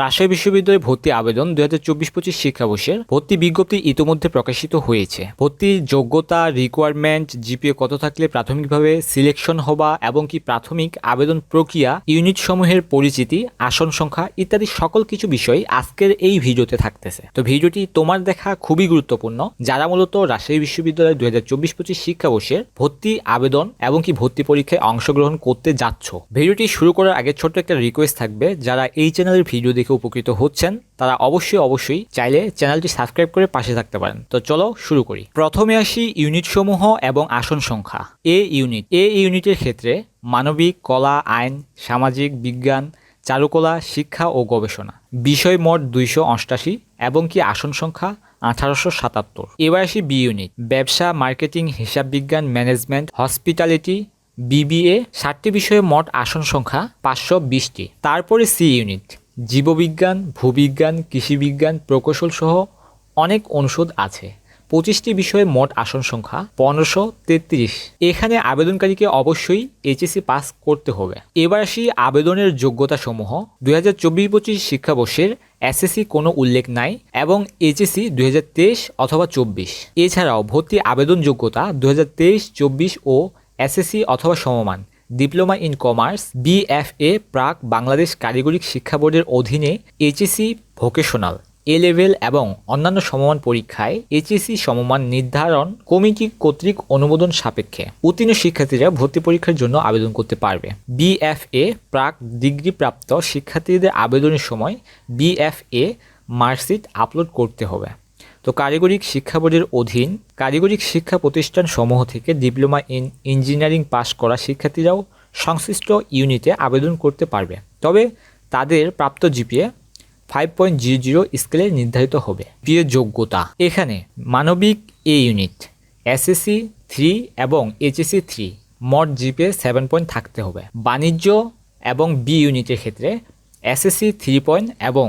রাজশাহী বিশ্ববিদ্যালয়ে ভর্তি আবেদন দুই হাজার চব্বিশ পঁচিশ শিক্ষাবর্ষের ভর্তি বিজ্ঞপ্তি ইতোমধ্যে প্রকাশিত হয়েছে। ভর্তির যোগ্যতা রিকোয়ারমেন্ট জিপিএ কত থাকলে প্রাথমিকভাবে সিলেকশন হবা এবং কি প্রাথমিক আবেদন প্রক্রিয়া ইউনিট সমূহের পরিচিতি, আসন সংখ্যা ইত্যাদি সকল কিছু বিষয় আজকের এই ভিডিওতে থাকতেছে। তো ভিডিওটি তোমার দেখা খুবই গুরুত্বপূর্ণ, যারা মূলত রাজশাহী বিশ্ববিদ্যালয় দুই হাজার চব্বিশ পঁচিশ শিক্ষাবর্ষের ভর্তি আবেদন এবং কি ভর্তি পরীক্ষায় অংশগ্রহণ করতে যাচ্ছ। ভিডিওটি শুরু করার আগে ছোট্ট একটা রিকোয়েস্ট থাকবে, যারা এই চ্যানেলের ভিডিও দেখে উপকৃত হচ্ছেন, তারা অবশ্যই অবশ্যই চাইলে চ্যানেলটি সাবস্ক্রাইব করে পাশে থাকতে পারেন। তো চলো শুরু করি। প্রথমে আসি ইউনিট সমূহ এবং আসন সংখ্যা। এ ইউনিট। এ ইউনিটের ক্ষেত্রে মানবিক, কলা, আইন, সামাজিক, বিজ্ঞান, চারুকলা, শিক্ষা ও গবেষণা। বিষয় মোট দুইশো অষ্টাশি এবং কি আসন সংখ্যা আঠারোশো সাতাত্তর। এবার আসি বি ইউনিট। ব্যবসা, মার্কেটিং, হিসাব বিজ্ঞান, ম্যানেজমেন্ট, হসপিটালিটি বিবিএ ষাটটি বিষয়ে মোট আসন সংখ্যা পাঁচশো বিশটি। তারপরে সি ইউনিট। জীববিজ্ঞান, ভূবিজ্ঞান, কৃষিবিজ্ঞান প্রকৌশল সহ অনেক অনুষদ আছে। পঁচিশটি বিষয়ে মোট আসন সংখ্যা পনেরোশো তেত্রিশ। এখানে আবেদনকারীকে অবশ্যই এইচএসসি পাস করতে হবে। এবার আসি আবেদনের যোগ্যতা সমূহ দুই হাজার চব্বিশ পঁচিশ শিক্ষাবর্ষের এসএসসি কোনো উল্লেখ নাই এবং এইচএসসি দুই হাজার তেইশ অথবা চব্বিশ। এছাড়াও ভর্তি আবেদন যোগ্যতা দুই হাজার তেইশ, চব্বিশ ও এসএসসি অথবা সমমান। ডিপ্লোমা ইন কমার্স বিএফএ প্রাক বাংলাদেশ কারিগরি শিক্ষা বোর্ডের অধীনে এইচএসসি ভোকেশনাল এ লেভেল এবং অন্যান্য সমমান পরীক্ষায় এইচএসি সমমান নির্ধারণ কমিটি কর্তৃক অনুমোদন সাপেক্ষে। উত্তীর্ণ শিক্ষার্থীরা ভর্তি পরীক্ষার জন্য আবেদন করতে পারবে। বিএফএ প্রাক ডিগ্রিপ্রাপ্ত শিক্ষার্থীদের আবেদনের সময় বিএফএ মার্কশিট আপলোড করতে হবে। তো কারিগরি শিক্ষা বোর্ডের অধীন কারিগরি শিক্ষা প্রতিষ্ঠান সমূহ থেকে ডিপ্লোমা ইন ইঞ্জিনিয়ারিং পাস করা শিক্ষার্থীরাও সংশ্লিষ্ট ইউনিটে আবেদন করতে পারবে। তবে তাদের প্রাপ্ত GPA five point zero zero স্কেলে নির্ধারিত হবে। প্রিয় যোগ্যতা, এখানে মানবিক এ ইউনিট, এসএসসি থ্রি এবং এইচএসসি থ্রি, মোট জিপিএ সেভেন পয়েন্ট থাকতে হবে। বাণিজ্য এবং বি ইউনিটের ক্ষেত্রে এসএসসি থ্রি পয়েন্ট এবং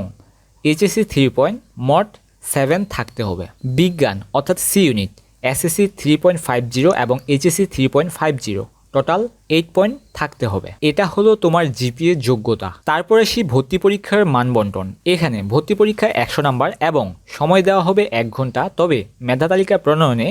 এইচএসসি থ্রি পয়েন্ট মোট সেভেন থাকতে হবে। বিজ্ঞান, অর্থাৎ C unit SSC three point five zero এবং HSC three point five zero total eight point থাকতে হবে। এটা হলো তোমার জিপিএ যোগ্যতা। তারপরে সেই ভর্তি পরীক্ষার মানবন্টন। এখানে ভর্তি পরীক্ষায় একশো নাম্বার এবং সময় দেওয়া হবে এক ঘণ্টা। তবে মেধা তালিকা প্রণয়নে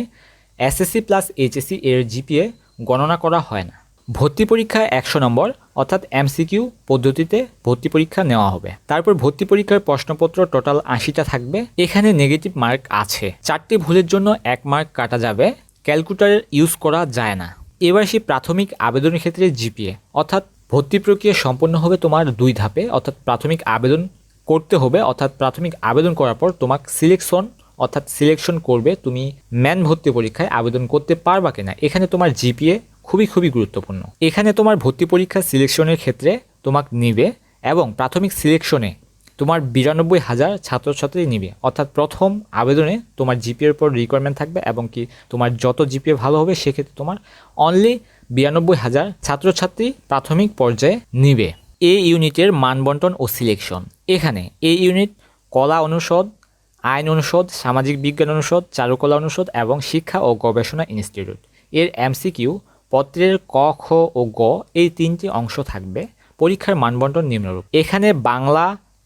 এসএসসি প্লাস এইচএসসি এর জিপিএ গণনা করা হয় না। ভর্তি পরীক্ষায় একশো নম্বর অর্থাৎ এমসিকিউ পদ্ধতিতে ভর্তি পরীক্ষা নেওয়া হবে। তারপর ভর্তি পরীক্ষার প্রশ্নপত্র টোটাল আশিটা থাকবে। এখানে নেগেটিভ মার্ক আছে। চারটি ভুলের জন্য এক মার্ক কাটা যাবে। ক্যালকুলেটর ইউজ করা যায় না। এবার সেই প্রাথমিক আবেদনের ক্ষেত্রে জিপিএ। অর্থাৎ ভর্তি প্রক্রিয়া সম্পন্ন হবে তোমার দুই ধাপে। অর্থাৎ প্রাথমিক আবেদন করতে হবে। অর্থাৎ প্রাথমিক আবেদন করার পর তোমাকে সিলেকশন, অর্থাৎ সিলেকশন করবে তুমি ম্যান ভর্তি পরীক্ষায় আবেদন করতে পারবা কিনা। এখানে তোমার জিপিএ খুবই খুবই গুরুত্বপূর্ণ। এখানে তোমার ভর্তি পরীক্ষা সিলেকশনের ক্ষেত্রে তোমাকে নিবে এবং প্রাথমিক সিলেকশনে তোমার বিরানব্বই হাজার ছাত্রছাত্রী নিবে। অর্থাৎ প্রথম আবেদনে তোমার জিপিএর উপর রিকোয়ারমেন্ট থাকবে এবং কি তোমার যত জিপিএ ভালো হবে সেক্ষেত্রে তোমার অনলি বিরানব্বই হাজার ছাত্রছাত্রী প্রাথমিক পর্যায়ে নিবে। এ ইউনিটের মানবন্টন ও সিলেকশন এখানে এ ইউনিট কলা অনুষদ, আইন অনুষদ, সামাজিক বিজ্ঞান অনুষদ, চারুকলা অনুষদ এবং শিক্ষা ও গবেষণা ইনস্টিটিউট এর এমসিকিউ পত্রের ক, খ ও গ এই তিনটি অংশ থাকবে। পরীক্ষার মানবন্টন নিম্নরূপ। এখানে বাংলা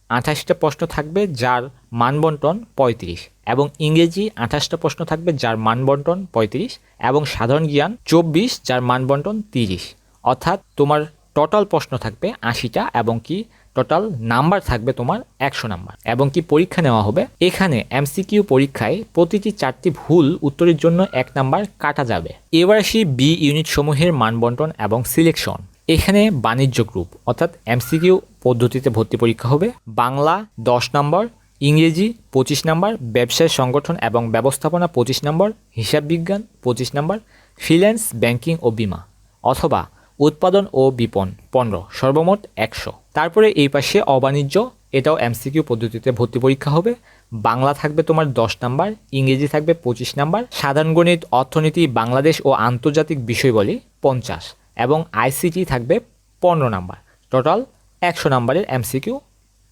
আঠাশটা প্রশ্ন থাকবে, যার মানবন্টন পঁয়ত্রিশ এবং ইংরেজি আঠাশটা প্রশ্ন থাকবে, যার মানবন্টন পঁয়ত্রিশ এবং সাধারণ জ্ঞান চব্বিশ, যার মানবন্টন তিরিশ। অর্থাৎ তোমার টোটাল প্রশ্ন থাকবে আশিটা এবং কি টোটাল নাম্বার থাকবে তোমার একশো নাম্বার এবং কি পরীক্ষা নেওয়া হবে? এখানে এমসিকিউ পরীক্ষায় প্রতিটি চারটি ভুল উত্তরের জন্য এক নাম্বার কাটা যাবে। এবার আসি বি ইউনিট সমূহের মানবন্টন এবং সিলেকশন এখানে বাণিজ্য গ্রুপ অর্থাৎ এমসিকিউ পদ্ধতিতে ভর্তি পরীক্ষা হবে। বাংলা দশ নম্বর ইংরেজি পঁচিশ নম্বর ব্যবসায় সংগঠন এবং ব্যবস্থাপনা পঁচিশ নম্বর হিসাব বিজ্ঞান পঁচিশ নম্বর ফ্রিল্যান্স ব্যাংকিং ও বিমা। অথবা উৎপাদন ও বিপণ পনেরো, সর্বমোট একশো। তারপরে এই পাশে অবাণিজ্য, এটাও এমসিকিউ পদ্ধতিতে ভর্তি পরীক্ষা হবে। বাংলা থাকবে তোমার দশ নাম্বার, ইংরেজি থাকবে পঁচিশ নাম্বার। সাধারণ গণিত, অর্থনীতি, বাংলাদেশ ও আন্তর্জাতিক বিষয়বলী পঞ্চাশ। এবং আইসিটি থাকবে পনেরো নাম্বার। টোটাল একশো নাম্বারের এমসিকিউ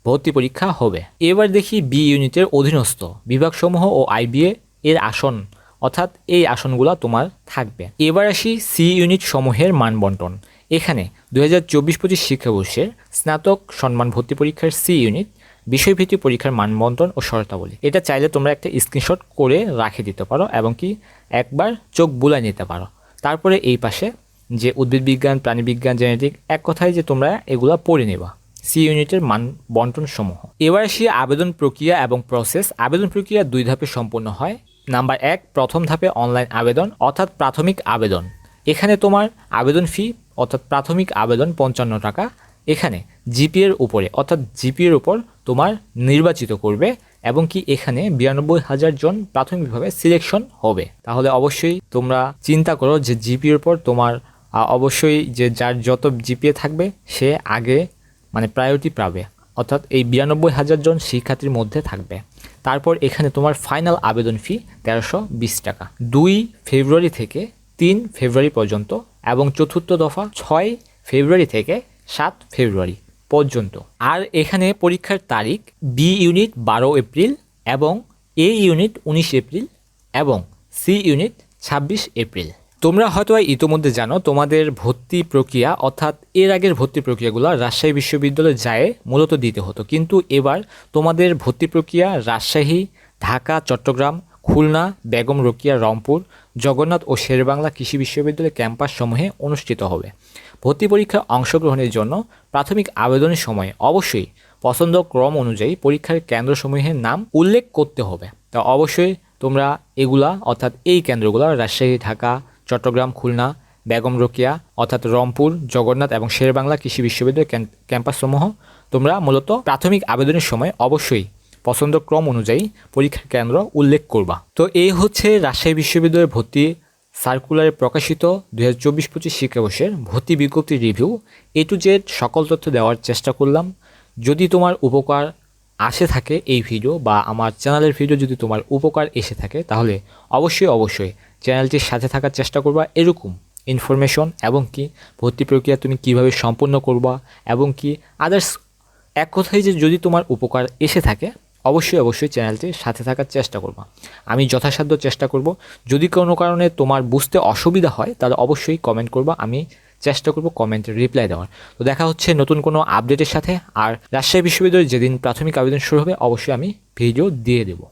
ভর্তি পরীক্ষা হবে। এবার দেখি বি ইউনিটের অধীনস্থ বিভাগসমূহ ও আইবিএ এর আসন। অর্থাৎ এই আসনগুলো তোমার থাকবে। এবার আসি সি ইউনিট সমূহের মানবন্টন। এখানে দু হাজার চব্বিশ পঁচিশ শিক্ষাবর্ষের স্নাতক সম্মান ভর্তি পরীক্ষার সি ইউনিট, বিষয়ভিত্তিক পরীক্ষার মানবন্টন ও শর্তাবলী এটা চাইলে তোমরা একটা স্ক্রিনশট করে রাখে দিতে পারো এবং কি একবার চোখ বুলাই নিতে পারো। তারপরে এই পাশে যে উদ্ভিদ বিজ্ঞান প্রাণীবিজ্ঞান জেনেটিক, এক কথায় যে তোমরা এগুলা পড়ে নেবা। সি ইউনিটের মান বন্টন সমূহ এবার আসি আবেদন প্রক্রিয়া এবং প্রসেস। আবেদন প্রক্রিয়া দুই ধাপে সম্পন্ন হয়। নাম্বার এক, প্রথম ধাপে অনলাইন আবেদন অর্থাৎ প্রাথমিক আবেদন। এখানে তোমার আবেদন ফি অর্থাৎ প্রাথমিক আবেদন পঞ্চান্ন টাকা। এখানে জিপিএর উপরে অর্থাৎ জিপিএর উপর তোমার নির্বাচিত করবে এবং কি এখানে বিরানব্বই হাজার জন প্রাথমিকভাবে সিলেকশন হবে। তাহলে অবশ্যই তোমরা চিন্তা করো যে জিপিএর উপর তোমার অবশ্যই যে যার যত জিপিএ থাকবে সে আগে মানে প্রায়োরিটি পাবে। অর্থাৎ এই বিরানব্বই হাজার জন শিক্ষার্থীর মধ্যে থাকবে। তারপর এখানে তোমার ফাইনাল আবেদন ফি তেরোশো বিশ টাকা। দুই ফেব্রুয়ারি থেকে তিন ফেব্রুয়ারি পর্যন্ত এবং চতুর্থ দফা ছয় ফেব্রুয়ারি থেকে সাত ফেব্রুয়ারি পর্যন্ত। আর এখানে পরীক্ষার তারিখ বি ইউনিট বারো এপ্রিল এবং এ ইউনিট উনিশ এপ্রিল এবং সি ইউনিট ছাব্বিশ এপ্রিল। তোমরা হয়তো ইতোমধ্যে জানো, তোমাদের ভর্তি প্রক্রিয়া, অর্থাৎ এর আগের ভর্তি প্রক্রিয়াগুলো রাজশাহী বিশ্ববিদ্যালয়ে যায় মূলত দিতে হতো। কিন্তু এবার তোমাদের ভর্তি প্রক্রিয়া রাজশাহী, ঢাকা, চট্টগ্রাম, খুলনা, বেগম রোকিয়া, রংপুর, জগন্নাথ ও শেরবাংলা কৃষি বিশ্ববিদ্যালয় ক্যাম্পাস সমূহে অনুষ্ঠিত হবে। ভর্তি পরীক্ষায় অংশগ্রহণের জন্য প্রাথমিক আবেদনের সময়ে অবশ্যই পছন্দ ক্রম অনুযায়ী পরীক্ষার কেন্দ্রসমূহের নাম উল্লেখ করতে হবে। তা অবশ্যই তোমরা এগুলা, অর্থাৎ এই কেন্দ্রগুলো, রাজশাহী, ঢাকা চট্টগ্রাম, খুলনা, বেগম রোকিয়া, অর্থাৎ রংপুর, জগন্নাথ এবং শেরবাংলা কৃষি বিশ্ববিদ্যালয় ক্যাম্পাসসমূহ তোমরা মূলত প্রাথমিক আবেদনের সময় অবশ্যই পছন্দ ক্রম অনুযায়ী পরীক্ষার কেন্দ্র উল্লেখ করবা। তো এই হচ্ছে রাজশাহী বিশ্ববিদ্যালয়ের ভর্তি সার্কুলারে প্রকাশিত দু হাজার চব্বিশ পঁচিশ শিক্ষাবর্ষের ভর্তি বিজ্ঞপ্তি রিভিউ। এ টু জেড সকল তথ্য দেওয়ার চেষ্টা করলাম। যদি তোমার উপকার আসে থাকে এই ভিডিও বা আমার চ্যানেলের ভিডিও যদি তোমার উপকার এসে থাকে, তাহলে অবশ্যই অবশ্যই চ্যানেলটির সাথে থাকার চেষ্টা করবা, এরকম ইনফরমেশন এবং কি ভর্তি প্রক্রিয়া তুমি কীভাবে সম্পন্ন করবা এবং কি আদার্স এক কথায় যে যদি তোমার উপকার এসে থাকে, অবশ্যই অবশ্যই চ্যানেলটির সাথে থাকার চেষ্টা করবা। আমি যথাসাধ্য চেষ্টা করব। যদি কোনো কারণে তোমার বুঝতে অসুবিধা হয়, তাহলে অবশ্যই কমেন্ট করবা, আমি চেষ্টা করব কমেন্টে রিপ্লাই দেওয়ার। তো দেখা হচ্ছে নতুন কোনো আপডেটের সাথে, আর রাজশাহী বিশ্ববিদ্যালয়ে যেদিন প্রাথমিক আবেদন শুরু হবে, অবশ্যই আমি ভিডিও দিয়ে দেবো।